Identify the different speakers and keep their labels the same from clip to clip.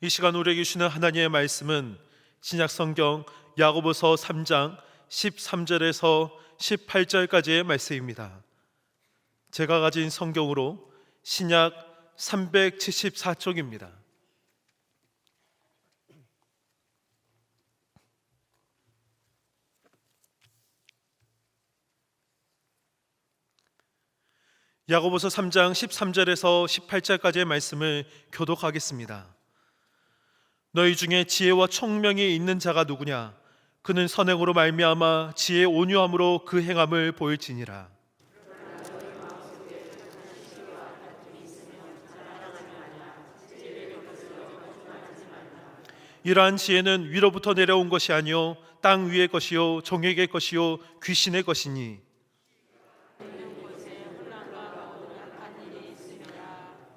Speaker 1: 이 시간 우리에게 주시는 하나님의 말씀은 신약 성경 야고보서 3장 13절에서 18절까지의 말씀입니다. 제가 가진 성경으로 신약 374쪽입니다. 야고보서 3장 13절에서 18절까지의 말씀을 교독하겠습니다. 너희 중에 지혜와 총명이 있는 자가 누구냐? 그는 선행으로 말미암아 지혜 온유함으로 그 행함을 보일지니라. 이러한 지혜는 위로부터 내려온 것이 아니요 땅 위의 것이요 종에게 것이요 귀신의 것이니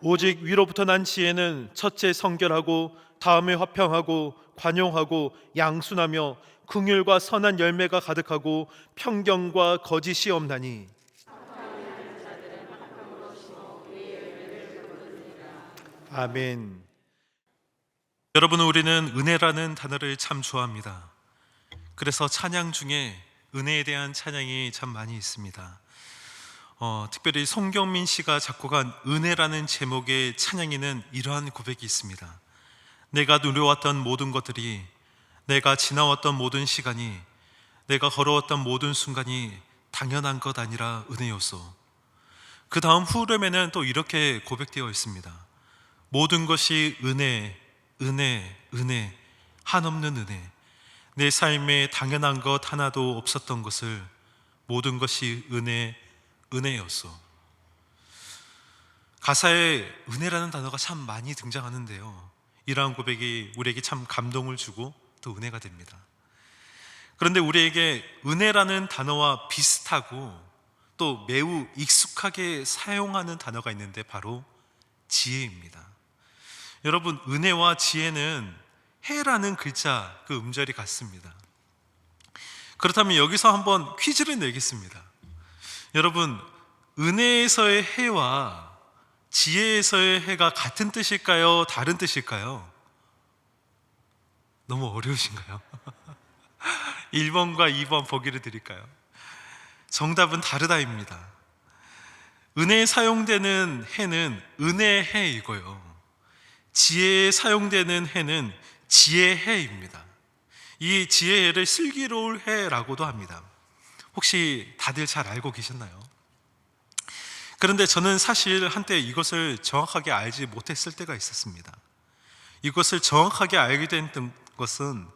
Speaker 1: 오직 위로부터 난 지혜는 첫째 성결하고 다음에 화평하고 관용하고 양순하며 긍휼과 선한 열매가 가득하고 평경과 거짓이 없나니 아멘. 여러분 우리는 은혜라는 단어를 참 좋아합니다. 그래서 찬양 중에 은혜에 대한 찬양이 참 많이 있습니다. 어, 특별히 송경민 씨가 작곡한 은혜라는 제목의 찬양에는 이러한 고백이 있습니다. 내가 누려왔던 모든 것들이 내가 지나왔던 모든 시간이 내가 걸어왔던 모든 순간이 당연한 것 아니라 은혜였소. 그 다음 후렴에는 또 이렇게 고백되어 있습니다. 모든 것이 은혜, 은혜, 은혜, 한없는 은혜. 내 삶에 당연한 것 하나도 없었던 것을 모든 것이 은혜, 은혜였어. 가사에 은혜라는 단어가 참 많이 등장하는데요. 이러한 고백이 우리에게 참 감동을 주고 또 은혜가 됩니다. 그런데 우리에게 은혜라는 단어와 비슷하고 또 매우 익숙하게 사용하는 단어가 있는데 바로 지혜입니다. 여러분, 은혜와 지혜는 해라는 글자 그 음절이 같습니다. 그렇다면 여기서 한번 퀴즈를 내겠습니다. 여러분, 은혜에서의 해와 지혜에서의 해가 같은 뜻일까요? 다른 뜻일까요? 너무 어려우신가요? 1번과 2번 보기를 드릴까요? 정답은 다르다입니다. 은혜에 사용되는 해는 은혜의 해이고요. 지혜에 사용되는 해는 지혜의 해입니다. 이 지혜의 해를 슬기로울 해라고도 합니다. 혹시 다들 잘 알고 계셨나요? 그런데 저는 사실 한때 이것을 정확하게 알지 못했을 때가 있었습니다. 이것을 정확하게 알게 된 것은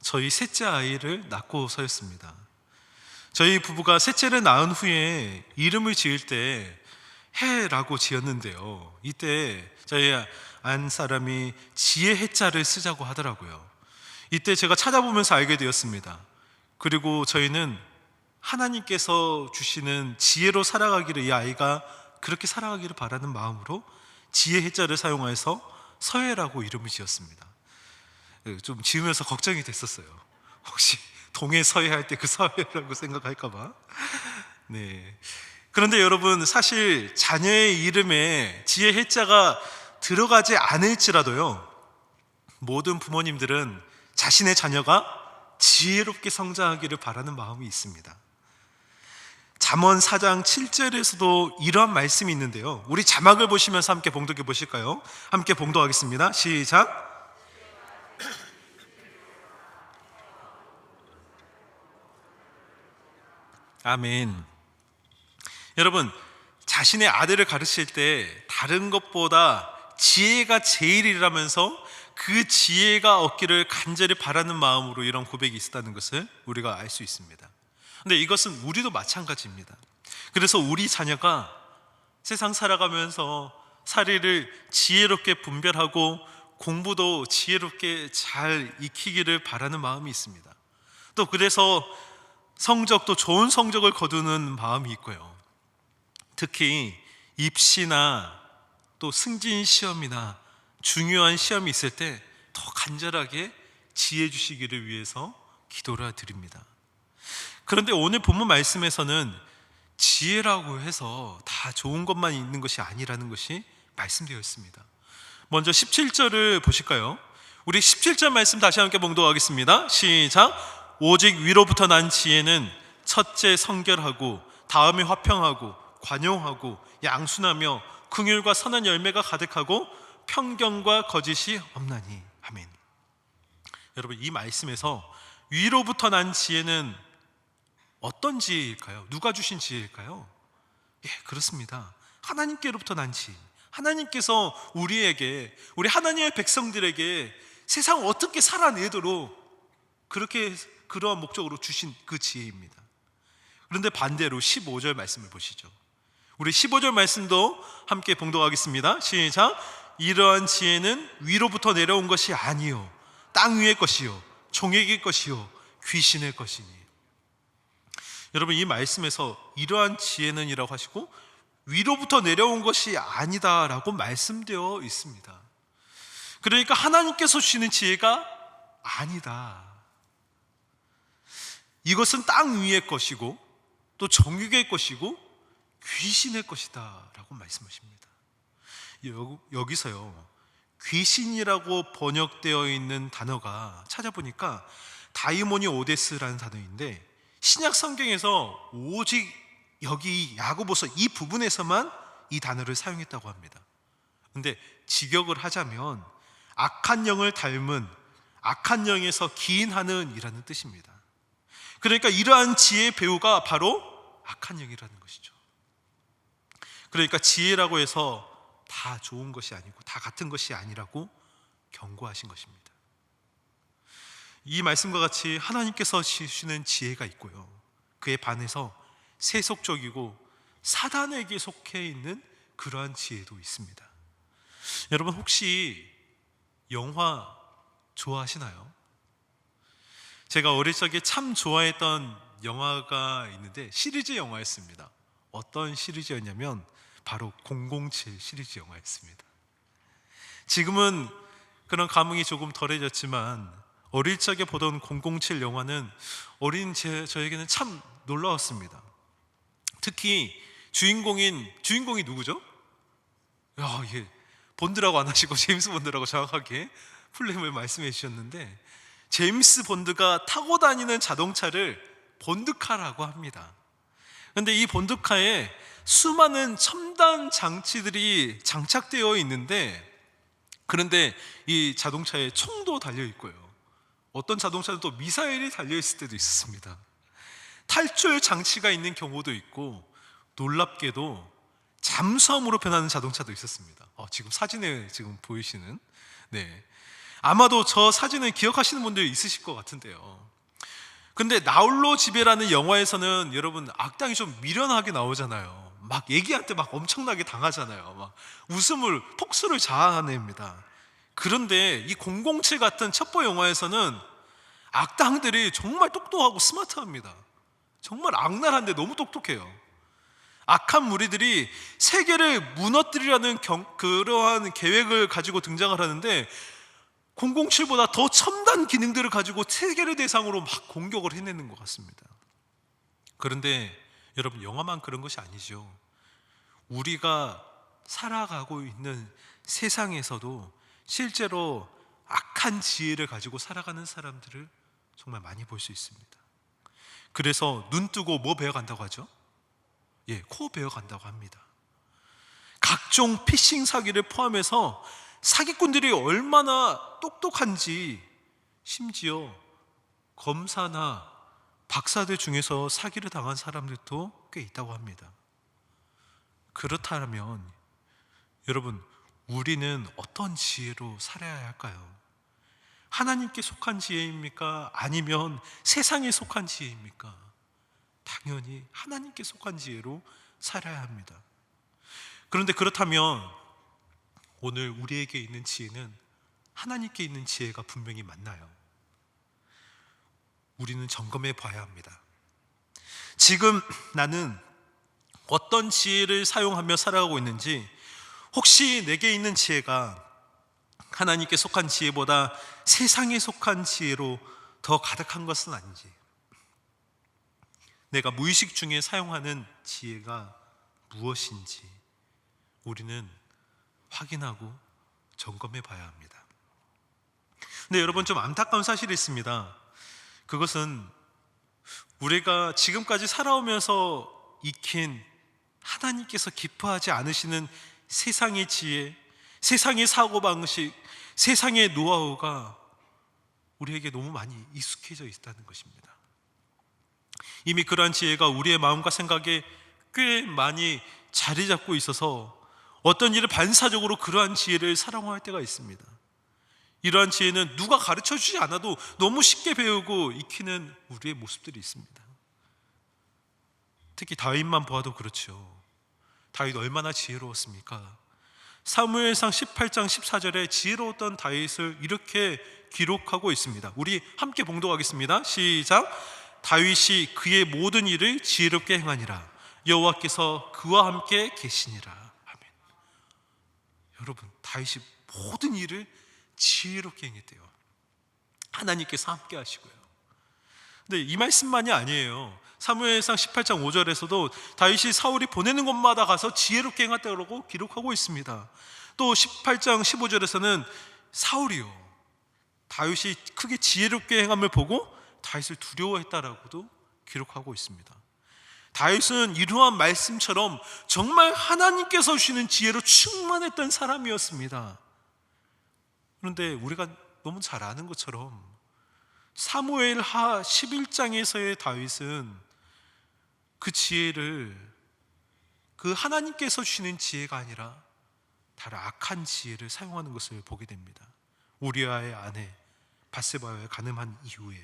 Speaker 1: 저희 셋째 아이를 낳고서였습니다. 저희 부부가 셋째를 낳은 후에 이름을 지을 때 해라고 지었는데요. 이때 저희 안 사람이 지혜 해자를 쓰자고 하더라고요. 이때 제가 찾아보면서 알게 되었습니다. 그리고 저희는 하나님께서 주시는 지혜로 살아가기를 이 아이가 그렇게 살아가기를 바라는 마음으로 지혜 해자를 사용해서 서해라고 이름을 지었습니다. 좀 지으면서 걱정이 됐었어요. 혹시 동해 서해 할 때 그 서해라고 생각할까봐. 네. 그런데 여러분 사실 자녀의 이름에 지혜 해자가 들어가지 않을지라도요. 모든 부모님들은 자신의 자녀가 지혜롭게 성장하기를 바라는 마음이 있습니다. 잠언 4장 7절에서도 이러한 말씀이 있는데요. 우리 자막을 보시면서 함께 봉독해 보실까요? 함께 봉독하겠습니다. 시작. 아멘. 여러분, 자신의 아들을 가르칠 때 다른 것보다 지혜가 제일이라면서 그 지혜가 얻기를 간절히 바라는 마음으로 이런 고백이 있었다는 것을 우리가 알 수 있습니다. 근데 이것은 우리도 마찬가지입니다. 그래서 우리 자녀가 세상 살아가면서 사리를 지혜롭게 분별하고 공부도 지혜롭게 잘 익히기를 바라는 마음이 있습니다. 또 그래서 성적도 좋은 성적을 거두는 마음이 있고요. 특히 입시나 또 승진 시험이나 중요한 시험이 있을 때 더 간절하게 지혜 주시기를 위해서 기도를 드립니다. 그런데 오늘 본문 말씀에서는 지혜라고 해서 다 좋은 것만 있는 것이 아니라는 것이 말씀되어 있습니다. 먼저 17절을 보실까요? 우리 17절 말씀 다시 함께 봉독하겠습니다. 시작. 오직 위로부터 난 지혜는 첫째 성결하고 다음에 화평하고 관용하고 양순하며 긍휼과 선한 열매가 가득하고 편견과 거짓이 없나니. 아멘. 여러분 이 말씀에서 위로부터 난 지혜는 어떤 지혜일까요? 누가 주신 지혜일까요? 예, 그렇습니다. 하나님께로부터 난 지혜. 하나님께서 우리에게 우리 하나님의 백성들에게 세상 어떻게 살아내도록 그렇게 그러한 목적으로 주신 그 지혜입니다. 그런데 반대로 15절 말씀을 보시죠. 우리 15절 말씀도 함께 봉독하겠습니다. 시작. 이러한 지혜는 위로부터 내려온 것이 아니요 땅 위의 것이요 종에게 것이요 귀신의 것이니. 여러분 이 말씀에서 이러한 지혜는이라고 하시고 위로부터 내려온 것이 아니다라고 말씀되어 있습니다. 그러니까 하나님께서 주시는 지혜가 아니다. 이것은 땅 위의 것이고 또 정육의 것이고 귀신의 것이다라고 말씀하십니다. 여- 여기서요. 귀신이라고 번역되어 있는 단어가 찾아보니까 다이모니 오데스라는 단어인데 신약 성경에서 오직 여기 야고보서 이 부분에서만 이 단어를 사용했다고 합니다. 근데 직역을 하자면 악한 영을 닮은 악한 영에서 기인하는 이라는 뜻입니다. 그러니까 이러한 지혜의 배우가 바로 악한 영이라는 것이죠. 그러니까 지혜라고 해서 다 좋은 것이 아니고 다 같은 것이 아니라고 경고하신 것입니다. 이 말씀과 같이 하나님께서 주시는 지혜가 있고요. 그에 반해서 세속적이고 사단에게 속해 있는 그러한 지혜도 있습니다. 여러분 혹시 영화 좋아하시나요? 제가 어릴 적에 참 좋아했던 영화가 있는데 시리즈 영화였습니다. 어떤 시리즈였냐면 바로 007 시리즈 영화였습니다. 지금은 그런 감흥이 조금 덜해졌지만 어릴 적에 보던 007 영화는 어린 제, 저에게는 참 놀라웠습니다. 특히 주인공인 주인공이 누구죠? 야, 이게 본드라고 안 하시고 제임스 본드라고 정확하게 풀네임을 말씀해 주셨는데 제임스 본드가 타고 다니는 자동차를 본드카라고 합니다. 근데 이 본드카에 수많은 첨단 장치들이 장착되어 있는데 그런데 이 자동차에 총도 달려 있고요. 어떤 자동차는 또 미사일이 달려 있을 때도 있었습니다. 탈출 장치가 있는 경우도 있고 놀랍게도 잠수함으로 변하는 자동차도 있었습니다. 어, 지금 사진에 지금 보이시는 네 아마도 저 사진을 기억하시는 분들 있으실 것 같은데요. 근데 나홀로 집에라는 영화에서는 여러분 악당이 좀 미련하게 나오잖아요. 막 얘기한테 막 엄청나게 당하잖아요. 막 웃음을 폭수를 자아냅니다. 그런데 이 007 같은 첩보 영화에서는 악당들이 정말 똑똑하고 스마트합니다. 정말 악랄한데 너무 똑똑해요. 악한 무리들이 세계를 무너뜨리라는 경- 그러한 계획을 가지고 등장을 하는데 007보다 더 첨단 기능들을 가지고 세계를 대상으로 막 공격을 해내는 것 같습니다. 그런데 여러분 영화만 그런 것이 아니죠. 우리가 살아가고 있는 세상에서도 실제로 악한 지혜를 가지고 살아가는 사람들을 정말 많이 볼 수 있습니다. 그래서 눈 뜨고 뭐 배워간다고 하죠? 예, 코 배워간다고 합니다. 각종 피싱 사기를 포함해서 사기꾼들이 얼마나 똑똑한지 심지어 검사나 박사들 중에서 사기를 당한 사람들도 꽤 있다고 합니다. 그렇다면 여러분 우리는 어떤 지혜로 살아야 할까요? 하나님께 속한 지혜입니까? 아니면 세상에 속한 지혜입니까? 당연히 하나님께 속한 지혜로 살아야 합니다. 그런데 그렇다면 오늘 우리에게 있는 지혜는 하나님께 있는 지혜가 분명히 맞나요? 우리는 점검해 봐야 합니다. 지금 나는 어떤 지혜를 사용하며 살아가고 있는지 혹시 내게 있는 지혜가 하나님께 속한 지혜보다 세상에 속한 지혜로 더 가득한 것은 아닌지 내가 무의식 중에 사용하는 지혜가 무엇인지 우리는 확인하고 점검해 봐야 합니다. 근데 여러분 좀 안타까운 사실이 있습니다. 그것은 우리가 지금까지 살아오면서 익힌 하나님께서 기뻐하지 않으시는 세상의 지혜, 세상의 사고방식, 세상의 노하우가 우리에게 너무 많이 익숙해져 있다는 것입니다. 이미 그러한 지혜가 우리의 마음과 생각에 꽤 많이 자리 잡고 있어서 어떤 일을 반사적으로 그러한 지혜를 사랑할 때가 있습니다. 이러한 지혜는 누가 가르쳐 주지 않아도 너무 쉽게 배우고 익히는 우리의 모습들이 있습니다. 특히 다윗만 보아도 그렇죠. 다윗 얼마나 지혜로웠습니까? 사무엘상 18장 14절에 지혜로웠던 다윗을 이렇게 기록하고 있습니다. 우리 함께 봉독하겠습니다. 시작. 다윗이 그의 모든 일을 지혜롭게 행하니라. 여호와께서 그와 함께 계시니라. 아멘. 여러분, 다윗이 모든 일을 지혜롭게 행했대요. 하나님께서 함께 하시고요. 근데 이 말씀만이 아니에요. 사무엘상 18장 5절에서도 다윗이 사울이 보내는 곳마다 가서 지혜롭게 행했다고 기록하고 있습니다. 또 18장 15절에서는 사울이요. 다윗이 크게 지혜롭게 행함을 보고 다윗을 두려워했다라고도 기록하고 있습니다. 다윗은 이러한 말씀처럼 정말 하나님께서 주시는 지혜로 충만했던 사람이었습니다. 그런데 우리가 너무 잘 아는 것처럼 사무엘 하 11장에서의 다윗은 그 지혜를 그 하나님께서 주시는 지혜가 아니라 다른 악한 지혜를 사용하는 것을 보게 됩니다. 우리아의 아내 바세바와 가늠한 이후에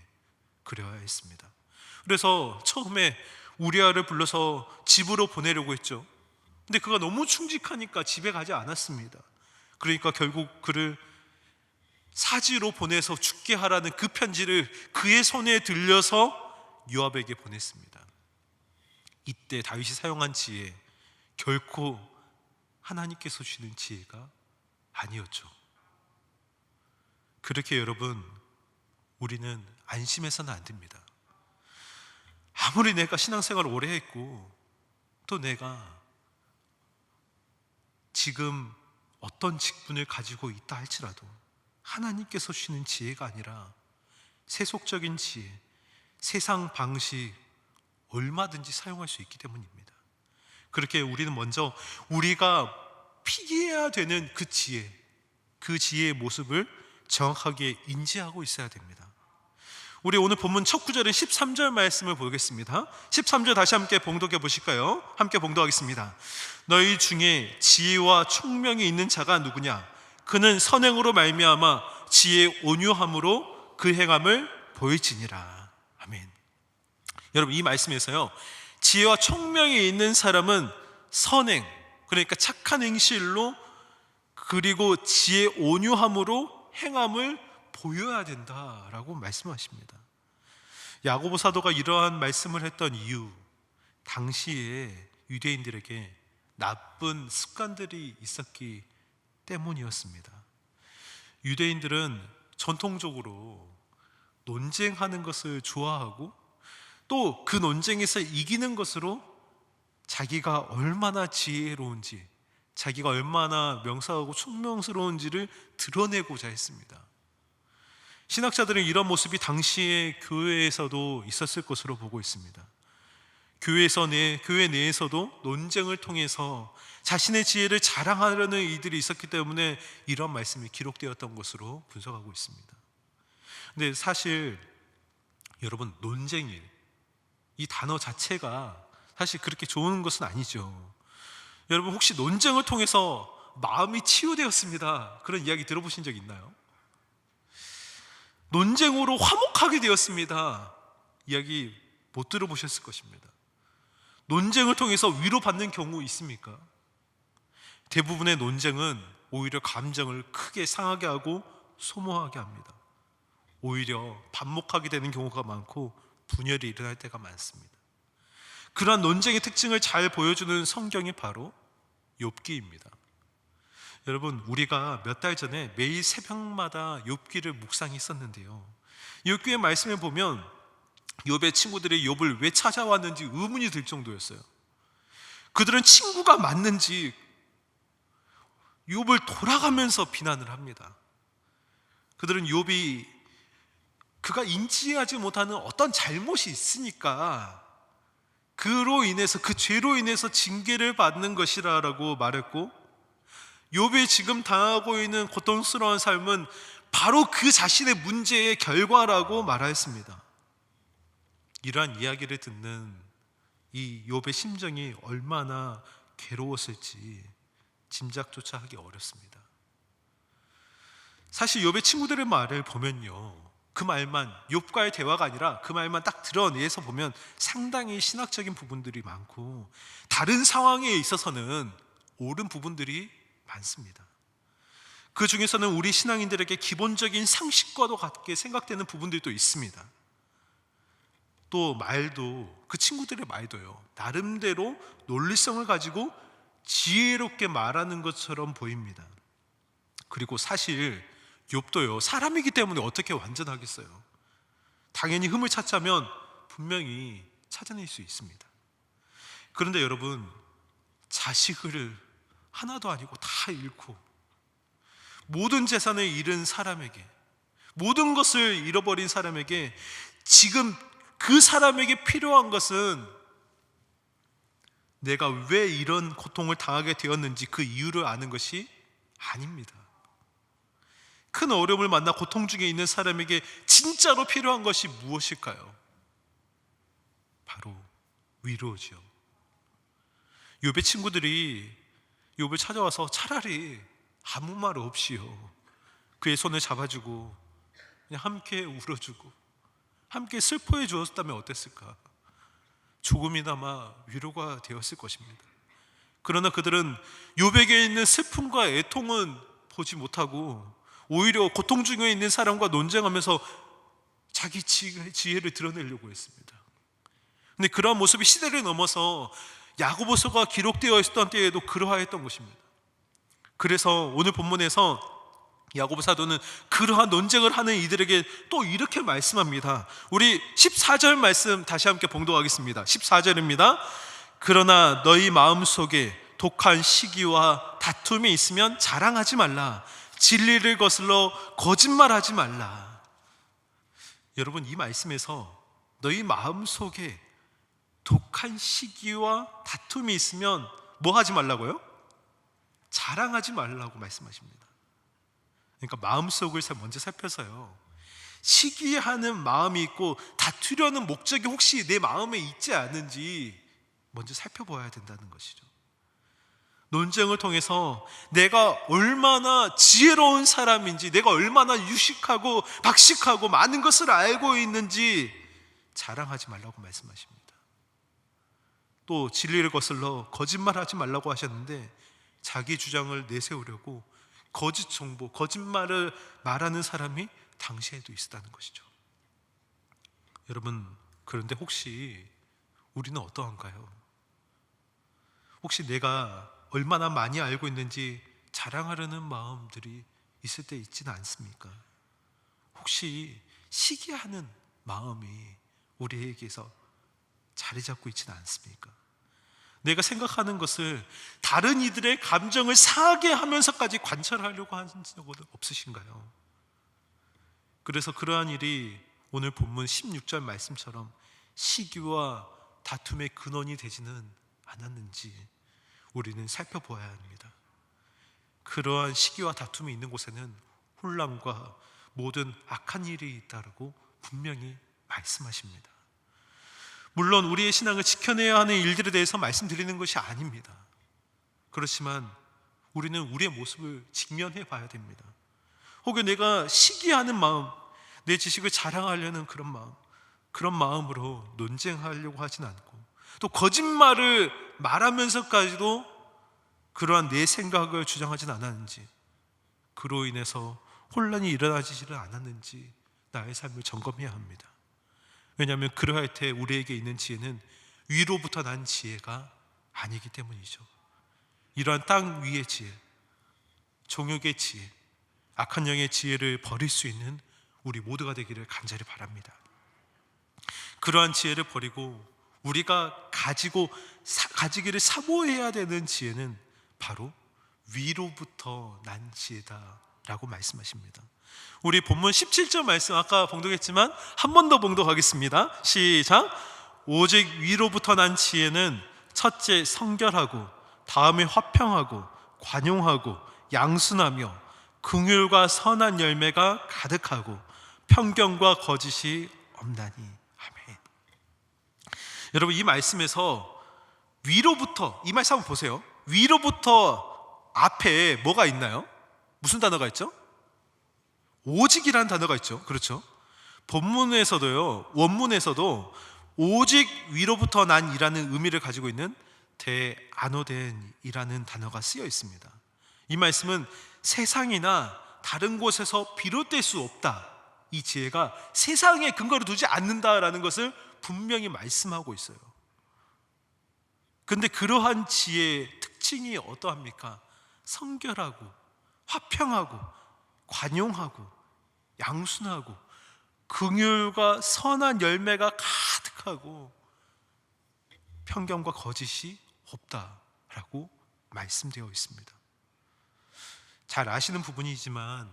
Speaker 1: 그래야 했습니다. 그래서 처음에 우리아를 불러서 집으로 보내려고 했죠. 근데 그가 너무 충직하니까 집에 가지 않았습니다. 그러니까 결국 그를 사지로 보내서 죽게 하라는 그 편지를 그의 손에 들려서 요압에게 보냈습니다. 이때 다윗이 사용한 지혜 결코 하나님께서 주시는 지혜가 아니었죠. 그렇게 여러분 우리는 안심해서는 안 됩니다. 아무리 내가 신앙생활을 오래 했고 또 내가 지금 어떤 직분을 가지고 있다 할지라도 하나님께서 주시는 지혜가 아니라 세속적인 지혜, 세상 방식 얼마든지 사용할 수 있기 때문입니다. 그렇게 우리는 먼저 우리가 피해야 되는 그 지혜, 그 지혜의 모습을 정확하게 인지하고 있어야 됩니다. 우리 오늘 본문 첫 구절의 13절 말씀을 보겠습니다. 13절 다시 함께 봉독해 보실까요? 함께 봉독하겠습니다. 너희 중에 지혜와 총명이 있는 자가 누구냐? 그는 선행으로 말미암아 지혜 온유함으로 그 행함을 보일지니라. 아멘. 여러분 이 말씀에서요. 지혜와 총명이 있는 사람은 선행 그러니까 착한 행실로 그리고 지혜 온유함으로 행함을 보여야 된다라고 말씀하십니다. 야고보 사도가 이러한 말씀을 했던 이유 당시에 유대인들에게 나쁜 습관들이 있었기 때문이었습니다. 유대인들은 전통적으로 논쟁하는 것을 좋아하고 또 그 논쟁에서 이기는 것으로 자기가 얼마나 지혜로운지, 자기가 얼마나 명사하고 총명스러운지를 드러내고자 했습니다. 신학자들은 이런 모습이 당시의 교회에서도 있었을 것으로 보고 있습니다. 교회에서 내, 교회 내에서도 논쟁을 통해서 자신의 지혜를 자랑하려는 이들이 있었기 때문에 이런 말씀이 기록되었던 것으로 분석하고 있습니다. 근데 사실 여러분 논쟁일 이 단어 자체가 사실 그렇게 좋은 것은 아니죠. 여러분 혹시 논쟁을 통해서 마음이 치유되었습니다. 그런 이야기 들어보신 적 있나요? 논쟁으로 화목하게 되었습니다. 이야기 못 들어보셨을 것입니다. 논쟁을 통해서 위로받는 경우 있습니까? 대부분의 논쟁은 오히려 감정을 크게 상하게 하고 소모하게 합니다. 오히려 반목하게 되는 경우가 많고 분열이 일어날 때가 많습니다. 그러한 논쟁의 특징을 잘 보여주는 성경이 바로 욥기입니다. 여러분 우리가 몇 달 전에 매일 새벽마다 욥기를 묵상했었는데요. 욥기의 말씀에 보면 욥의 친구들이 욥을 왜 찾아왔는지 의문이 들 정도였어요. 그들은 친구가 맞는지 욥을 돌아가면서 비난을 합니다. 그들은 욥이 그가 인지하지 못하는 어떤 잘못이 있으니까 그로 인해서 그 죄로 인해서 징계를 받는 것이라라고 말했고 욥이 지금 당하고 있는 고통스러운 삶은 바로 그 자신의 문제의 결과라고 말하였습니다. 이러한 이야기를 듣는 이 욥의 심정이 얼마나 괴로웠을지 짐작조차 하기 어렵습니다. 사실 욥의 친구들의 말을 보면요. 그 말만 욥과의 대화가 아니라 그 말만 딱 드러내서 보면 상당히 신학적인 부분들이 많고 다른 상황에 있어서는 옳은 부분들이 많습니다. 그 중에서는 우리 신앙인들에게 기본적인 상식과도 같게 생각되는 부분들도 있습니다. 또 말도 그 친구들의 말도요. 나름대로 논리성을 가지고 지혜롭게 말하는 것처럼 보입니다. 그리고 사실 욥도요. 사람이기 때문에 어떻게 완전하겠어요? 당연히 흠을 찾자면 분명히 찾아낼 수 있습니다. 그런데 여러분 자식을 하나도 아니고 다 잃고 모든 재산을 잃은 사람에게 모든 것을 잃어버린 사람에게 지금 그 사람에게 필요한 것은 내가 왜 이런 고통을 당하게 되었는지 그 이유를 아는 것이 아닙니다. 큰 어려움을 만나 고통 중에 있는 사람에게 진짜로 필요한 것이 무엇일까요? 바로 위로죠. 욥의 친구들이 욥을 찾아와서 차라리 아무 말 없이요. 그의 손을 잡아주고 그냥 함께 울어주고 함께 슬퍼해 주었다면 어땠을까? 조금이나마 위로가 되었을 것입니다. 그러나 그들은 욥에게 있는 슬픔과 애통은 보지 못하고 오히려 고통 중에 있는 사람과 논쟁하면서 자기 지- 지혜를 드러내려고 했습니다. 근데 그러한 모습이 시대를 넘어서 야고보서가 기록되어 있었던 때에도 그러하였던 것입니다. 그래서 오늘 본문에서 야고보 사도는 그러한 논쟁을 하는 이들에게 또 이렇게 말씀합니다. 우리 14절 말씀 다시 함께 봉독하겠습니다. 14절입니다. 그러나 너희 마음 속에 독한 시기와 다툼이 있으면 자랑하지 말라. 진리를 거슬러 거짓말하지 말라. 여러분 이 말씀에서 너희 마음 속에 독한 시기와 다툼이 있으면 뭐 하지 말라고요? 자랑하지 말라고 말씀하십니다. 그러니까 마음속을 먼저 살펴서요. 시기하는 마음이 있고 다투려는 목적이 혹시 내 마음에 있지 않은지 먼저 살펴봐야 된다는 것이죠. 논쟁을 통해서 내가 얼마나 지혜로운 사람인지, 내가 얼마나 유식하고 박식하고 많은 것을 알고 있는지 자랑하지 말라고 말씀하십니다. 또 진리를 거슬러 거짓말하지 말라고 하셨는데 자기 주장을 내세우려고 거짓 정보, 거짓말을 말하는 사람이 당시에도 있었다는 것이죠. 여러분, 그런데 혹시 우리는 어떠한가요? 혹시 내가 얼마나 많이 알고 있는지 자랑하려는 마음들이 있을 때 있지는 않습니까? 혹시 시기하는 마음이 우리에게서 자리 잡고 있지는 않습니까? 내가 생각하는 것을 다른 이들의 감정을 상하게 하면서까지 관찰하려고 하는 적은 없으신가요? 그래서 그러한 일이 오늘 본문 16절 말씀처럼 시기와 다툼의 근원이 되지는 않았는지 우리는 살펴보아야 합니다. 그러한 시기와 다툼이 있는 곳에는 혼란과 모든 악한 일이 있다라고 분명히 말씀하십니다. 물론 우리의 신앙을 지켜내야 하는 일들에 대해서 말씀드리는 것이 아닙니다. 그렇지만 우리는 우리의 모습을 직면해 봐야 됩니다. 혹은 내가 시기하는 마음, 내 지식을 자랑하려는 그런 마음, 그런 마음으로 논쟁하려고 하진 않고 또 거짓말을 말하면서까지도 그러한 내 생각을 주장하진 않았는지 그로 인해서 혼란이 일어나지를 않았는지 나의 삶을 점검해야 합니다. 왜냐하면 그러할 때 우리에게 있는 지혜는 위로부터 난 지혜가 아니기 때문이죠. 이러한 땅 위의 지혜, 종욕의 지혜, 악한 영의 지혜를 버릴 수 있는 우리 모두가 되기를 간절히 바랍니다. 그러한 지혜를 버리고 우리가 가지고 사, 가지기를 사모해야 되는 지혜는 바로 위로부터 난 지혜다 라고 말씀하십니다. 우리 본문 17절 말씀 아까 봉독했지만 한 번 더 봉독하겠습니다. 시작. 오직 위로부터 난 지혜는 첫째 성결하고 다음에 화평하고 관용하고 양순하며 긍휼과 선한 열매가 가득하고 편견과 거짓이 없나니 아멘. 여러분 이 말씀에서 위로부터 이 말씀 한번 보세요. 위로부터 앞에 뭐가 있나요? 무슨 단어가 있죠? 오직이라는 단어가 있죠. 그렇죠? 본문에서도요. 원문에서도 오직 위로부터 난이라는 의미를 가지고 있는 대아노덴이라는 단어가 쓰여 있습니다. 이 말씀은 세상이나 다른 곳에서 비롯될 수 없다. 이 지혜가 세상에 근거를 두지 않는다라는 것을 분명히 말씀하고 있어요. 근데 그러한 지혜의 특징이 어떠합니까? 성결하고 화평하고 관용하고 양순하고 긍휼과 선한 열매가 가득하고 편견과 거짓이 없다라고 말씀되어 있습니다. 잘 아시는 부분이지만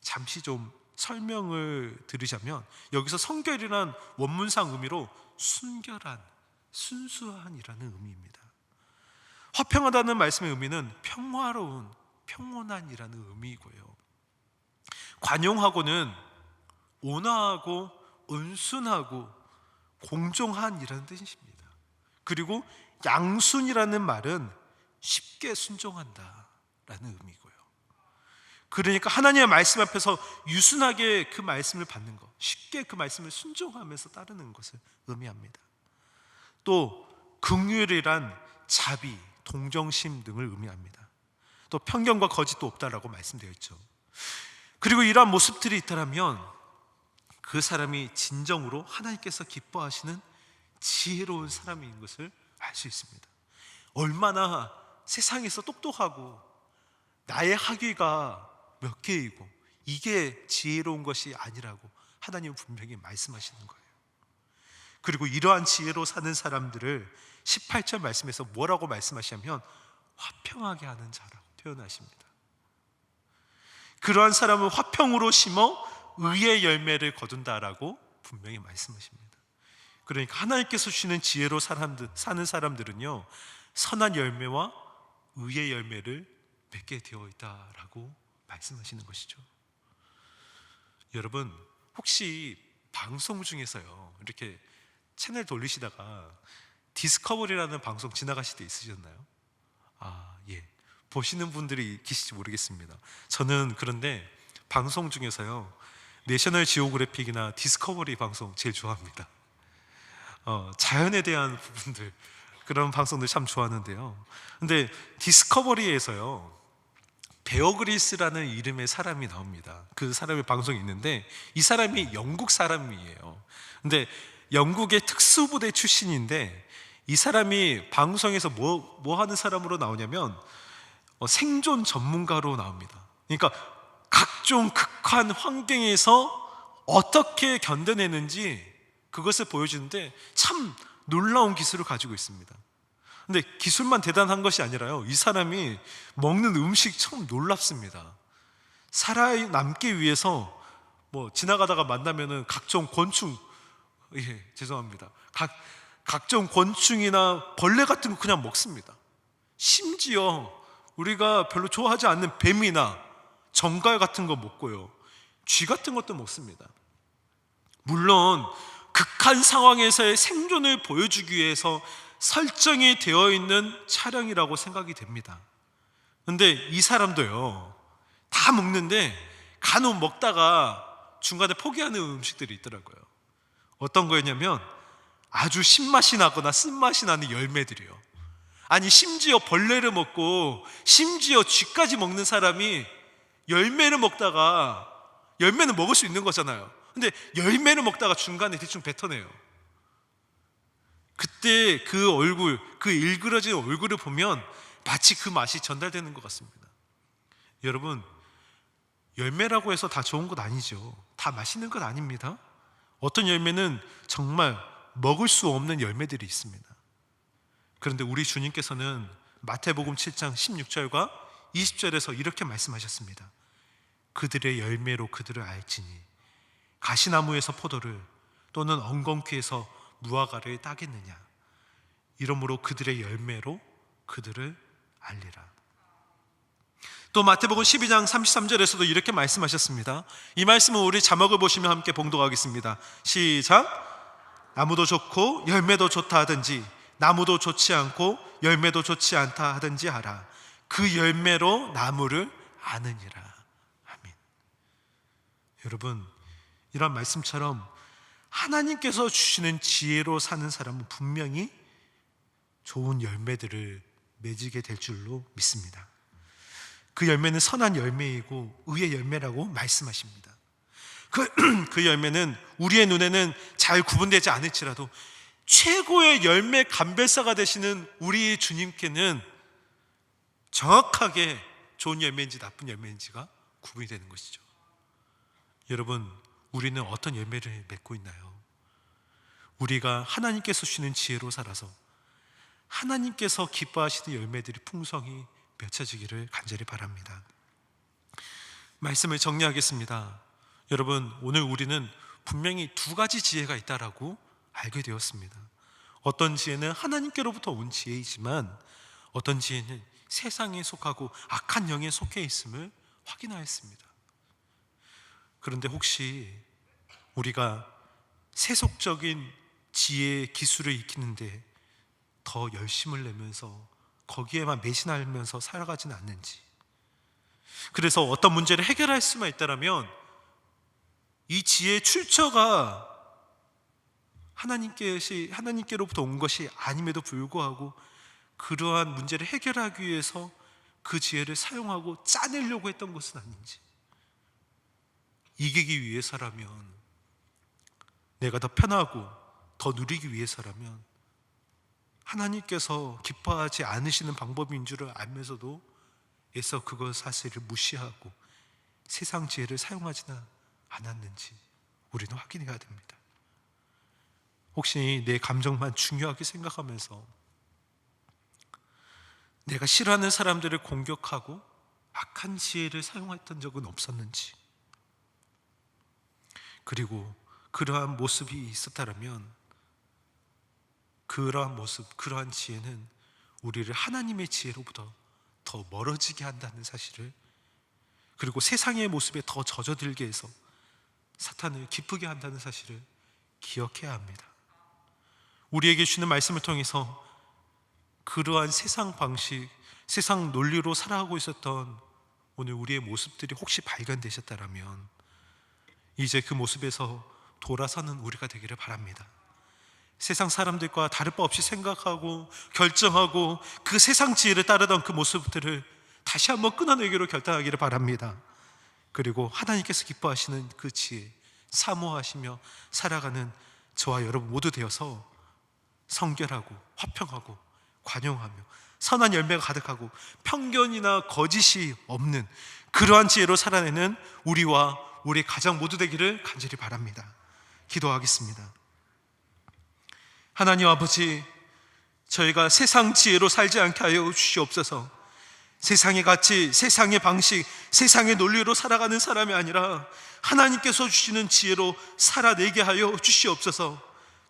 Speaker 1: 잠시 좀 설명을 들으자면 여기서 성결이란 원문상 의미로 순결한, 순수한이라는 의미입니다. 화평하다는 말씀의 의미는 평화로운, 평온한이라는 의미이고요. 관용하고는 온화하고 온순하고 공정한이라는 뜻입니다. 그리고 양순이라는 말은 쉽게 순종한다라는 의미고요. 그러니까 하나님의 말씀 앞에서 유순하게 그 말씀을 받는 것, 쉽게 그 말씀을 순종하면서 따르는 것을 의미합니다. 또 긍휼이란 자비, 동정심 등을 의미합니다. 또 편견과 거짓도 없다라고 말씀되어 있죠. 그리고 이러한 모습들이 있다면 그 사람이 진정으로 하나님께서 기뻐하시는 지혜로운 사람인 것을 알 수 있습니다. 얼마나 세상에서 똑똑하고 나의 학위가 몇 개이고 이게 지혜로운 것이 아니라고 하나님은 분명히 말씀하시는 거예요. 그리고 이러한 지혜로 사는 사람들을 18절 말씀에서 뭐라고 말씀하시냐면 화평하게 하는 자라고 표현하십니다. 그러한 사람은 화평으로 심어 의의 열매를 거둔다라고 분명히 말씀하십니다. 그러니까 하나님께서 주시는 지혜로 사람들, 사는 사람들은요 선한 열매와 의의 열매를 맺게 되어 있다라고 말씀하시는 것이죠. 여러분 혹시 방송 중에서요 이렇게 채널 돌리시다가 디스커버리라는 방송 지나가실 때 있으셨나요? 아 예. 보시는 분들이 계실지 모르겠습니다. 저는 그런데 방송 중에서요 내셔널 지오그래픽이나 디스커버리 방송 제일 좋아합니다. 어, 자연에 대한 부분들 그런 방송들 참 좋아하는데요. 근데 디스커버리에서요 베어그리스라는 이름의 사람이 나옵니다. 그 사람의 방송이 있는데 이 사람이 영국 사람이에요. 근데 영국의 특수부대 출신인데 이 사람이 방송에서 뭐, 뭐 하는 사람으로 나오냐면 어, 생존 전문가로 나옵니다. 그러니까 각종 극한 환경에서 어떻게 견뎌내는지 그것을 보여주는데 참 놀라운 기술을 가지고 있습니다. 근데 기술만 대단한 것이 아니라요. 이 사람이 먹는 음식 참 놀랍습니다. 살아남기 위해서 뭐 지나가다가 만나면은 각종 곤충, 예, 죄송합니다. 각, 각종 곤충이나 벌레 같은 거 그냥 먹습니다. 심지어 우리가 별로 좋아하지 않는 뱀이나 정갈 같은 거 먹고요. 쥐 같은 것도 먹습니다. 물론 극한 상황에서의 생존을 보여주기 위해서 설정이 되어 있는 차량이라고 생각이 됩니다. 근데 이 사람도요, 다 먹는데 간혹 먹다가 중간에 포기하는 음식들이 있더라고요. 어떤 거였냐면 아주 신맛이 나거나 쓴맛이 나는 열매들이요. 아니, 심지어 벌레를 먹고 심지어 쥐까지 먹는 사람이 열매를 먹다가 열매는 먹을 수 있는 거잖아요. 근데 열매를 먹다가 중간에 대충 뱉어내요. 그때 그 얼굴, 그 일그러진 얼굴을 보면 마치 그 맛이 전달되는 것 같습니다. 여러분, 열매라고 해서 다 좋은 것 아니죠. 다 맛있는 것 아닙니다. 어떤 열매는 정말 먹을 수 없는 열매들이 있습니다. 그런데 우리 주님께서는 마태복음 7장 16절과 20절에서 이렇게 말씀하셨습니다. 그들의 열매로 그들을 알지니 가시나무에서 포도를 또는 엉겅퀴에서 무화과를 따겠느냐? 이러므로 그들의 열매로 그들을 알리라. 또 마태복음 12장 33절에서도 이렇게 말씀하셨습니다. 이 말씀은 우리 자막을 보시면 함께 봉독하겠습니다. 시작! 나무도 좋고 열매도 좋다 하든지 나무도 좋지 않고 열매도 좋지 않다 하든지 하라 그 열매로 나무를 아느니라 아멘 여러분 이런 말씀처럼 하나님께서 주시는 지혜로 사는 사람은 분명히 좋은 열매들을 맺게 될 줄로 믿습니다. 그 열매는 선한 열매이고 의의 열매라고 말씀하십니다. 그, 그 열매는 우리의 눈에는 잘 구분되지 않을지라도 최고의 열매 감별사가 되시는 우리 주님께는 정확하게 좋은 열매인지 나쁜 열매인지가 구분이 되는 것이죠. 여러분, 우리는 어떤 열매를 맺고 있나요? 우리가 하나님께서 주시는 지혜로 살아서 하나님께서 기뻐하시는 열매들이 풍성히 맺혀지기를 간절히 바랍니다. 말씀을 정리하겠습니다. 여러분, 오늘 우리는 분명히 두 가지 지혜가 있다라고 알게 되었습니다. 어떤 지혜는 하나님께로부터 온 지혜이지만 어떤 지혜는 세상에 속하고 악한 영에 속해 있음을 확인하였습니다. 그런데 혹시 우리가 세속적인 지혜 기술을 익히는데 더 열심을 내면서 거기에만 매진하면서 살아가지는 않는지 그래서 어떤 문제를 해결할 수만 있다라면 이 지혜의 출처가 하나님께시 하나님께로부터 온 것이 아님에도 불구하고 그러한 문제를 해결하기 위해서 그 지혜를 사용하고 짜내려고 했던 것은 아닌지 이기기 위해서라면 내가 더 편하고 더 누리기 위해서라면 하나님께서 기뻐하지 않으시는 방법인 줄을 알면서도 애써 그것 사실을 무시하고 세상 지혜를 사용하지는 않았는지 우리는 확인해야 됩니다. 혹시 내 감정만 중요하게 생각하면서 내가 싫어하는 사람들을 공격하고 악한 지혜를 사용했던 적은 없었는지 그리고 그러한 모습이 있었다면 그러한 모습, 그러한 지혜는 우리를 하나님의 지혜로부터 더 멀어지게 한다는 사실을 그리고 세상의 모습에 더 젖어들게 해서 사탄을 기쁘게 한다는 사실을 기억해야 합니다. 우리에게 주는 말씀을 통해서 그러한 세상 방식, 세상 논리로 살아가고 있었던 오늘 우리의 모습들이 혹시 발견되셨다면 이제 그 모습에서 돌아서는 우리가 되기를 바랍니다. 세상 사람들과 다를 바 없이 생각하고 결정하고 그 세상 지혜를 따르던 그 모습들을 다시 한번 끊어내기로 결단하기를 바랍니다. 그리고 하나님께서 기뻐하시는 그 지혜, 사모하시며 살아가는 저와 여러분 모두 되어서 성결하고 화평하고 관용하며 선한 열매가 가득하고 편견이나 거짓이 없는 그러한 지혜로 살아내는 우리와 우리 가정 모두 되기를 간절히 바랍니다. 기도하겠습니다. 하나님 아버지, 저희가 세상 지혜로 살지 않게 하여 주시옵소서. 세상의 가치, 세상의 방식, 세상의 논리로 살아가는 사람이 아니라 하나님께서 주시는 지혜로 살아내게 하여 주시옵소서.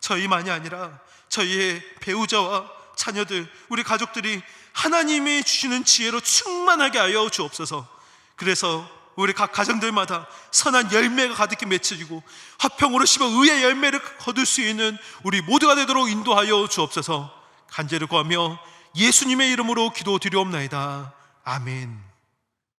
Speaker 1: 저희만이 아니라 저희의 배우자와 자녀들, 우리 가족들이 하나님이 주시는 지혜로 충만하게 하여 주옵소서. 그래서 우리 각 가정들마다 선한 열매가 가득히 맺혀지고 화평으로 씹어 의의 열매를 거둘 수 있는 우리 모두가 되도록 인도하여 주옵소서 간절히 구하며 예수님의 이름으로 기도드리옵나이다. 아멘.